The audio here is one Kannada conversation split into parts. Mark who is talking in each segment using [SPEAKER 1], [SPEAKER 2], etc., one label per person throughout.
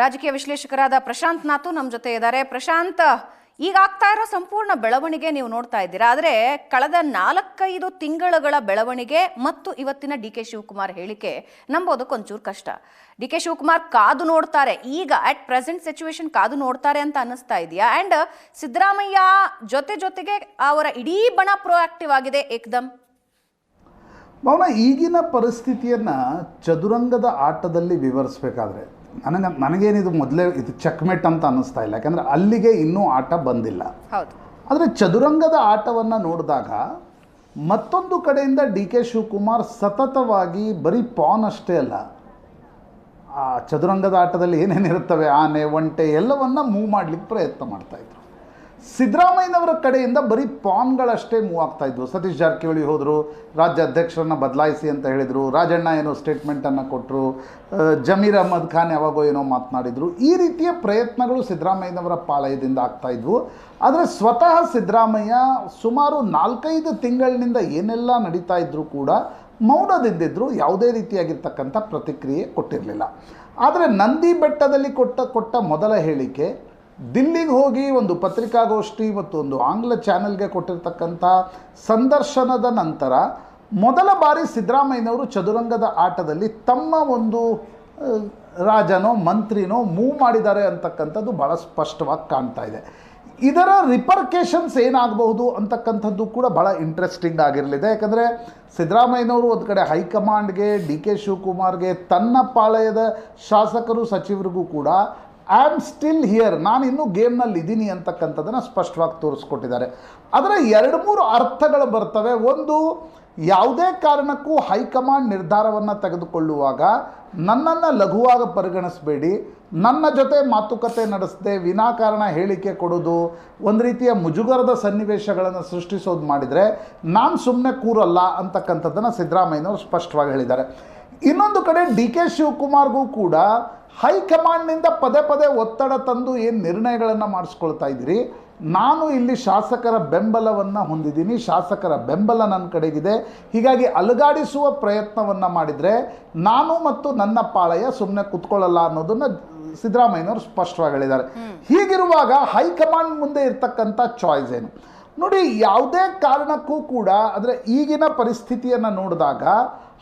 [SPEAKER 1] ರಾಜಕೀಯ ವಿಶ್ಲೇಷಕರಾದ ಪ್ರಶಾಂತ್ ನಾಥು ನಮ್ಮ ಜೊತೆ ಇದ್ದಾರೆ. ಪ್ರಶಾಂತ್, ಈಗ ಆಗ್ತಾ ಇರೋ ಸಂಪೂರ್ಣ ಬೆಳವಣಿಗೆ ನೀವು ನೋಡ್ತಾ ಇದ್ದೀರಾ? ಆದರೆ ಕಳೆದ ನಾಲ್ಕೈದು ತಿಂಗಳುಗಳ ಬೆಳವಣಿಗೆ ಮತ್ತು ಇವತ್ತಿನ ಡಿ ಕೆ ಶಿವಕುಮಾರ್ ಹೇಳಿಕೆ ನಂಬೋದಕ್ಕೆ ಒಂಚೂರು ಕಷ್ಟ. ಡಿ ಕೆ ಶಿವಕುಮಾರ್ ಕಾದು ನೋಡ್ತಾರೆ. ಈಗ ಅಟ್ ಪ್ರೆಸೆಂಟ್ ಸಿಚುವೇಶನ್ ಕಾದು ನೋಡ್ತಾರೆ ಅಂತ ಅನ್ನಿಸ್ತಾ ಇದೆಯಾ? ಆ್ಯಂಡ್ ಸಿದ್ದರಾಮಯ್ಯ ಜೊತೆ ಜೊತೆಗೆ ಅವರ ಇಡೀ ಬಣ ಪ್ರೊಆಕ್ಟಿವ್ ಆಗಿದೆ ಏಕ್ದಮ್
[SPEAKER 2] ಭಾವನ, ಈಗಿನ ಪರಿಸ್ಥಿತಿಯನ್ನು ಚದುರಂಗದ ಆಟದಲ್ಲಿ ವಿವರಿಸಬೇಕಾದ್ರೆ ನನಗೆ ನನಗೇನಿದು ಮೊದಲೇ ಇದು ಚೆಕ್ಮೆಟ್ ಅಂತ ಅನ್ನಿಸ್ತಾ ಇಲ್ಲ. ಯಾಕಂದರೆ ಅಲ್ಲಿಗೆ ಇನ್ನೂ ಆಟ ಬಂದಿಲ್ಲ.
[SPEAKER 1] ಹೌದು.
[SPEAKER 2] ಆದರೆ ಚದುರಂಗದ ಆಟವನ್ನು ನೋಡಿದಾಗ ಮತ್ತೊಂದು ಕಡೆಯಿಂದ ಡಿ ಕೆ ಶಿವಕುಮಾರ್ ಸತತವಾಗಿ ಬರೀ ಪಾನ್ ಅಷ್ಟೇ ಅಲ್ಲ ಆ ಚದುರಂಗದ ಆಟದಲ್ಲಿ ಏನೇನಿರುತ್ತವೆ ಆನೆ ಒಂಟೆ ಎಲ್ಲವನ್ನ ಮೂವ್ ಮಾಡಲಿಕ್ಕೆ ಪ್ರಯತ್ನ ಮಾಡ್ತಾಯಿದ್ರು ಸಿದ್ದರಾಮಯ್ಯನವರ ಕಡೆಯಿಂದ ಬರೀ ಪಾನ್ಗಳಷ್ಟೇ ಮೂವ್ ಆಗ್ತಾ ಇದ್ವು. ಸತೀಶ್ ಜಾರಕಿಹೊಳಿ ಹೋದರು, ರಾಜ್ಯ ಅಧ್ಯಕ್ಷರನ್ನ ಬದಲಾಯಿಸಿ ಅಂತ ಹೇಳಿದರು, ರಾಜಣ್ಣ ಏನೋ ಸ್ಟೇಟ್ಮೆಂಟನ್ನು ಕೊಟ್ಟರು ಜಮೀರ್ ಅಹಮದ್ ಖಾನ್ ಯಾವಾಗೋ ಏನೋ ಮಾತನಾಡಿದರು. ಈ ರೀತಿಯ ಪ್ರಯತ್ನಗಳು ಸಿದ್ದರಾಮಯ್ಯನವರ ಪಾಳಯದಿಂದ ಆಗ್ತಾ ಇದ್ವು. ಆದರೆ ಸ್ವತಃ ಸಿದ್ದರಾಮಯ್ಯ ಸುಮಾರು ನಾಲ್ಕೈದು ತಿಂಗಳಿನಿಂದ ಏನೆಲ್ಲ ನಡೀತಾ ಇದ್ದರೂ ಕೂಡ ಮೌನದಿಂದಿದ್ದರು ಯಾವುದೇ ರೀತಿಯಾಗಿರ್ತಕ್ಕಂಥ ಪ್ರತಿಕ್ರಿಯೆ ಕೊಟ್ಟಿರಲಿಲ್ಲ. ಆದರೆ ನಂದಿ ಬೆಟ್ಟದಲ್ಲಿ ಕೊಟ್ಟ ಕೊಟ್ಟ ಮೊದಲ ಹೇಳಿಕೆ ದಿಲ್ಲಿಗೆ ಹೋಗಿ ಒಂದು ಪತ್ರಿಕಾಗೋಷ್ಠಿ ಮತ್ತು ಒಂದು ಆಂಗ್ಲ ಚಾನೆಲ್ಗೆ ಕೊಟ್ಟಿರ್ತಕ್ಕಂಥ ಸಂದರ್ಶನದ ನಂತರ ಮೊದಲ ಬಾರಿ ಸಿದ್ದರಾಮಯ್ಯನವರು ಚದುರಂಗದ ಆಟದಲ್ಲಿ ತಮ್ಮ ಒಂದು ರಾಜನೋ, ಮಂತ್ರಿನೋ ಮೂವ್ ಮಾಡಿದ್ದಾರೆ ಅಂತಕ್ಕಂಥದ್ದು ಭಾಳ ಸ್ಪಷ್ಟವಾಗಿ ಕಾಣ್ತಾ ಇದೆ. ಇದರ ರಿಪರ್ಕೇಷನ್ಸ್ ಏನಾಗಬಹುದು ಅಂತಕ್ಕಂಥದ್ದು ಕೂಡ ಭಾಳ ಇಂಟ್ರೆಸ್ಟಿಂಗ್ ಆಗಿರಲಿದೆ. ಯಾಕಂದರೆ ಸಿದ್ದರಾಮಯ್ಯನವರು ಒಂದು ಕಡೆ ಹೈಕಮಾಂಡ್ಗೆ, ಡಿ ಕೆ ಶಿವಕುಮಾರ್ಗೆ ತನ್ನ ಪಾಳಯದ ಶಾಸಕರು, ಸಚಿವರಿಗೂ ಕೂಡ ಐ ಆಮ್ ಸ್ಟಿಲ್ ಹಿಯರ್ ನಾನು ಇನ್ನೂ ಗೇಮ್ನಲ್ಲಿ ಇದ್ದೀನಿ ಅಂತಕ್ಕಂಥದ್ದನ್ನು ಸ್ಪಷ್ಟವಾಗಿ ತೋರಿಸ್ಕೊಟ್ಟಿದ್ದಾರೆ. ಅದರ ಎರಡು ಮೂರು ಅರ್ಥಗಳು ಬರ್ತವೆ. ಒಂದು, ಯಾವುದೇ ಕಾರಣಕ್ಕೂ ಹೈಕಮಾಂಡ್ ನಿರ್ಧಾರವನ್ನು ತೆಗೆದುಕೊಳ್ಳುವಾಗ ನನ್ನನ್ನು ಲಘುವಾಗಿ ಪರಿಗಣಿಸಬೇಡಿ. ನನ್ನ ಜೊತೆ ಮಾತುಕತೆ ನಡೆಸದೆ, ವಿನಾಕಾರಣ ಹೇಳಿಕೆ ಕೊಡೋದು, ಒಂದು ರೀತಿಯ ಮುಜುಗರದ ಸನ್ನಿವೇಶಗಳನ್ನು ಸೃಷ್ಟಿಸೋದು ಮಾಡಿದರೆ ನಾನು ಸುಮ್ಮನೆ ಕೂರಲ್ಲ ಅಂತಕ್ಕಂಥದ್ದನ್ನು ಸಿದ್ದರಾಮಯ್ಯನವರು ಸ್ಪಷ್ಟವಾಗಿ ಹೇಳಿದ್ದಾರೆ. ಇನ್ನೊಂದು ಕಡೆ ಡಿ ಕೆ ಶಿವಕುಮಾರ್ಗೂ ಕೂಡ ಹೈಕಮಾಂಡ್ನಿಂದ ಪದೇ ಪದೇ ಒತ್ತಡ ತಂದು ಏನು ನಿರ್ಣಯಗಳನ್ನು ಮಾಡಿಸ್ಕೊಳ್ತಾ ಇದ್ದೀರಿ? ನಾನು ಇಲ್ಲಿ ಶಾಸಕರ ಬೆಂಬಲವನ್ನು ಹೊಂದಿದ್ದೀನಿ ಶಾಸಕರ ಬೆಂಬಲ ನನ್ನ ಕಡೆಗಿದೆ. ಹೀಗಾಗಿ ಅಲುಗಾಡಿಸುವ ಪ್ರಯತ್ನವನ್ನು ಮಾಡಿದರೆ ನಾನು ಮತ್ತು ನನ್ನ ಪಾಳಯ ಸುಮ್ಮನೆ ಕುತ್ಕೊಳ್ಳಲ್ಲ ಅನ್ನೋದನ್ನು ಸಿದ್ದರಾಮಯ್ಯನವರು ಸ್ಪಷ್ಟವಾಗಿ ಹೇಳಿದ್ದಾರೆ. ಹೀಗಿರುವಾಗ ಹೈಕಮಾಂಡ್ ಮುಂದೆ ಇರ್ತಕ್ಕಂಥ ಚಾಯ್ಸ್ ಏನು? ನೋಡಿ, ಯಾವುದೇ ಕಾರಣಕ್ಕೂ ಕೂಡ ಅಂದರೆ ಈಗಿನ ಪರಿಸ್ಥಿತಿಯನ್ನು ನೋಡಿದಾಗ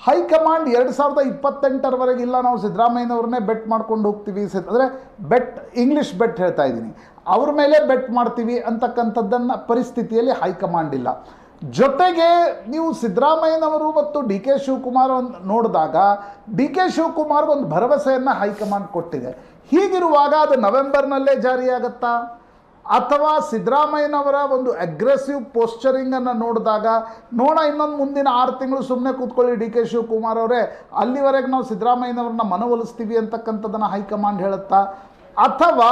[SPEAKER 2] ಹೈಕಮಾಂಡ್ ಎರಡು ಸಾವಿರದ ಇಪ್ಪತ್ತೆಂಟರವರೆಗೆ ಇಲ್ಲ, ನಾವು ಸಿದ್ದರಾಮಯ್ಯನವ್ರನ್ನೇ ಬೆಟ್ ಮಾಡ್ಕೊಂಡು ಹೋಗ್ತೀವಿ. ಅಂದರೆ ಬೆಟ್ ಇಂಗ್ಲೀಷ್ ಬೆಟ್ ಹೇಳ್ತಾ ಇದ್ದೀನಿ. ಅವ್ರ ಮೇಲೆ ಬೆಟ್ ಮಾಡ್ತೀವಿ ಅಂತಕ್ಕಂಥದ್ದನ್ನು ಪರಿಸ್ಥಿತಿಯಲ್ಲಿ ಹೈಕಮಾಂಡ್ ಇಲ್ಲ. ಜೊತೆಗೆ ನೀವು ಸಿದ್ದರಾಮಯ್ಯನವರು ಮತ್ತು ಡಿ ಕೆ ಶಿವಕುಮಾರ್ ಒಂದು ನೋಡಿದಾಗ ಡಿ ಕೆ ಶಿವಕುಮಾರ್ ಒಂದು ಭರವಸೆಯನ್ನು ಹೈಕಮಾಂಡ್ ಕೊಟ್ಟಿದೆ. ಹೀಗಿರುವಾಗ ಅದು ನವೆಂಬರ್ನಲ್ಲೇ ಜಾರಿಯಾಗತ್ತಾ? ಅಥವಾ ಸಿದ್ದರಾಮಯ್ಯನವರ ಒಂದು ಅಗ್ರೆಸಿವ್ ಪೋಸ್ಚರಿಂಗನ್ನು ನೋಡಿದಾಗ, ನೋಡ ಇನ್ನೊಂದು ಮುಂದಿನ ಆರು ತಿಂಗಳು ಸುಮ್ಮನೆ ಕೂತ್ಕೊಳ್ಳಿ ಡಿ ಕೆ ಶಿವಕುಮಾರ್ ಅವರೇ, ಅಲ್ಲಿವರೆಗೆ ನಾವು ಸಿದ್ದರಾಮಯ್ಯನವ್ರನ್ನ ಮನವೊಲಿಸ್ತೀವಿ ಅಂತಕ್ಕಂಥದ್ದನ್ನು ಹೈಕಮಾಂಡ್ ಹೇಳುತ್ತಾ? ಅಥವಾ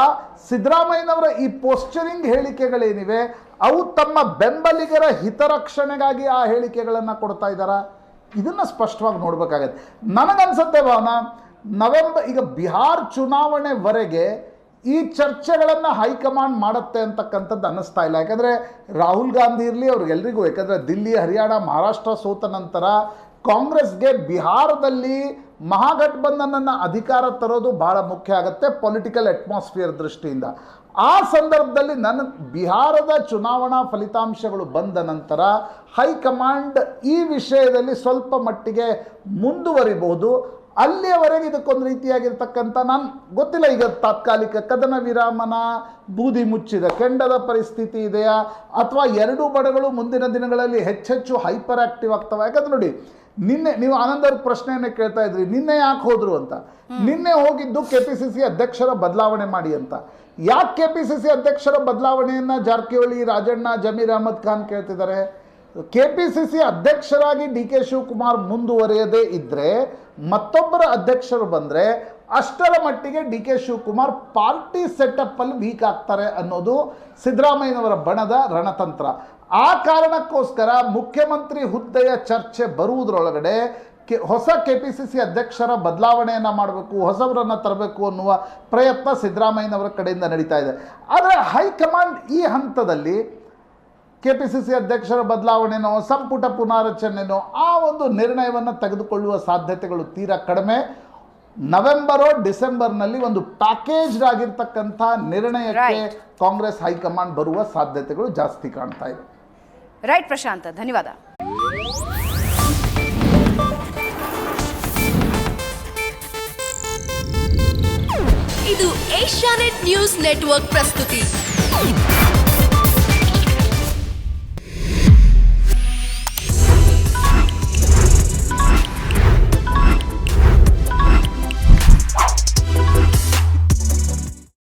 [SPEAKER 2] ಸಿದ್ದರಾಮಯ್ಯನವರ ಈ ಪೋಸ್ಚರಿಂಗ್ ಹೇಳಿಕೆಗಳೇನಿವೆ, ಅವು ತಮ್ಮ ಬೆಂಬಲಿಗರ ಹಿತರಕ್ಷಣೆಗಾಗಿ ಆ ಹೇಳಿಕೆಗಳನ್ನು ಕೊಡ್ತಾ ಇದ್ದಾರಾ? ಇದನ್ನು ಸ್ಪಷ್ಟವಾಗಿ ನೋಡಬೇಕಾಗತ್ತೆ. ನನಗನ್ಸುತ್ತೆ ಭಾವನಾ ನವೆಂಬರ್ ಈಗ ಬಿಹಾರ್ ಚುನಾವಣೆವರೆಗೆ ಈ ಚರ್ಚೆಗಳನ್ನು ಹೈಕಮಾಂಡ್ ಮಾಡುತ್ತೆ ಅಂತಕ್ಕಂಥದ್ದು ಅನ್ನಿಸ್ತಾ ಇಲ್ಲ. ಯಾಕಂದರೆ ರಾಹುಲ್ ಗಾಂಧಿ ಇರಲಿ ಅವ್ರಿಗೆಲ್ರಿಗೂ ಯಾಕಂದರೆ ದಿಲ್ಲಿ, ಹರಿಯಾಣ, ಮಹಾರಾಷ್ಟ್ರ ಸೋತ ನಂತರ ಕಾಂಗ್ರೆಸ್ಗೆ ಬಿಹಾರದಲ್ಲಿ ಮಹಾಗಠಬಂಧನನ್ನು ಅಧಿಕಾರ ತರೋದು ಭಾಳ ಮುಖ್ಯ ಆಗುತ್ತೆ ಪೊಲಿಟಿಕಲ್ ಅಟ್ಮಾಸ್ಫಿಯರ್ ದೃಷ್ಟಿಯಿಂದ. ಆ ಸಂದರ್ಭದಲ್ಲಿ ನನ್ನ ಬಿಹಾರದ ಚುನಾವಣಾ ಫಲಿತಾಂಶಗಳು ಬಂದ ನಂತರ ಹೈಕಮಾಂಡ್ ಈ ವಿಷಯದಲ್ಲಿ ಸ್ವಲ್ಪ ಮಟ್ಟಿಗೆ ಮುಂದುವರಿಬಹುದು. ಅಲ್ಲಿಯವರೆಗೆ ಇದಕ್ಕೊಂದು ರೀತಿಯಾಗಿರ್ತಕ್ಕಂಥ ನಾನು ಗೊತ್ತಿಲ್ಲ ಈಗ ತಾತ್ಕಾಲಿಕ ಕದನ ವಿರಾಮನ ಬೂದಿ ಮುಚ್ಚಿದ ಕೆಂಡದ ಪರಿಸ್ಥಿತಿ ಇದೆಯಾ? ಅಥವಾ ಎರಡೂ ಬಡಗಳು ಮುಂದಿನ ದಿನಗಳಲ್ಲಿ ಹೆಚ್ಚೆಚ್ಚು ಹೈಪರ್ ಆಕ್ಟಿವ್ ಆಗ್ತವೆ? ಯಾಕಂದ್ರೆ ನೋಡಿ ನಿನ್ನೆ ನೀವು ಆನಂದ್ ಅವ್ರ ಪ್ರಶ್ನೆಯನ್ನೇ ಕೇಳ್ತಾ ಇದ್ರಿ ನಿನ್ನೆ ಯಾಕೆ ಹೋದ್ರು ಅಂತ. ನಿನ್ನೆ ಹೋಗಿದ್ದು ಕೆ ಪಿ ಸಿ ಸಿ ಅಧ್ಯಕ್ಷರ ಬದಲಾವಣೆ ಮಾಡಿ ಅಂತ. ಯಾಕೆ ಕೆ ಪಿ ಸಿ ಸಿ ಅಧ್ಯಕ್ಷರ ಬದಲಾವಣೆಯನ್ನು ಜಾರಕಿಹೊಳಿ ರಾಜಣ್ಣ ಜಮೀರ್ ಅಹಮದ್ ಖಾನ್ ಕೇಳ್ತಿದ್ದಾರೆ? ಕೆ ಪಿ ಸಿ ಸಿ ಅಧ್ಯಕ್ಷರಾಗಿ ಡಿ ಕೆ ಶಿವಕುಮಾರ್ ಮುಂದುವರಿಯದೇ ಇದ್ದರೆ ಮತ್ತೊಬ್ಬರ ಅಧ್ಯಕ್ಷರು ಬಂದರೆ ಅಷ್ಟರ ಮಟ್ಟಿಗೆ ಡಿ ಕೆ ಶಿವಕುಮಾರ್ ಪಾರ್ಟಿ ಸೆಟಪ್ಪಲ್ಲಿ ವೀಕ್ ಆಗ್ತಾರೆ ಅನ್ನೋದು ಸಿದ್ದರಾಮಯ್ಯನವರ ಬಣದ ರಣತಂತ್ರ. ಆ ಕಾರಣಕ್ಕೋಸ್ಕರ ಮುಖ್ಯಮಂತ್ರಿ ಹುದ್ದೆಯ ಚರ್ಚೆ ಬರುವುದರೊಳಗಡೆ ಕೆ, ಹೊಸ ಕೆ ಪಿ ಸಿ ಸಿ ಅಧ್ಯಕ್ಷರ ಬದಲಾವಣೆಯನ್ನು ಮಾಡಬೇಕು, ಹೊಸವರನ್ನು ತರಬೇಕು ಅನ್ನುವ ಪ್ರಯತ್ನ ಸಿದ್ದರಾಮಯ್ಯನವರ ಕಡೆಯಿಂದ ನಡೀತಾ ಇದೆ. ಆದರೆ ಹೈಕಮಾಂಡ್ ಈ ಹಂತದಲ್ಲಿ ಕೆ ಪಿ ಸಿ ಸಿ ಅಧ್ಯಕ್ಷರ ಬದಲಾವಣೆನೋ ಸಂಪುಟ ಪುನಾರಚನೆನೋ ಆ ಒಂದು ನಿರ್ಣಯವನ್ನು ತೆಗೆದುಕೊಳ್ಳುವ ಸಾಧ್ಯತೆಗಳು ತೀರಾ ಕಡಿಮೆ. ನವೆಂಬರೋ ಡಿಸೆಂಬರ್ನಲ್ಲಿ ಒಂದು ಪ್ಯಾಕೇಜ್ಡ್ ಆಗಿರ್ತಕ್ಕಂಥ ನಿರ್ಣಯಕ್ಕೆ. ಕಾಂಗ್ರೆಸ್ ಹೈಕಮಾಂಡ್ ಬರುವ ಸಾಧ್ಯತೆಗಳು ಜಾಸ್ತಿ ಕಾಣ್ತಾ ಇದೆ
[SPEAKER 1] ರೈಟ್ ಪ್ರಶಾಂತ್ ಧನ್ಯವಾದ.
[SPEAKER 3] ಇದು ಏಷ್ಯಾನೆಟ್ ನ್ಯೂಸ್ ನೆಟ್ವರ್ಕ್ ಪ್ರಸ್ತುತಿ.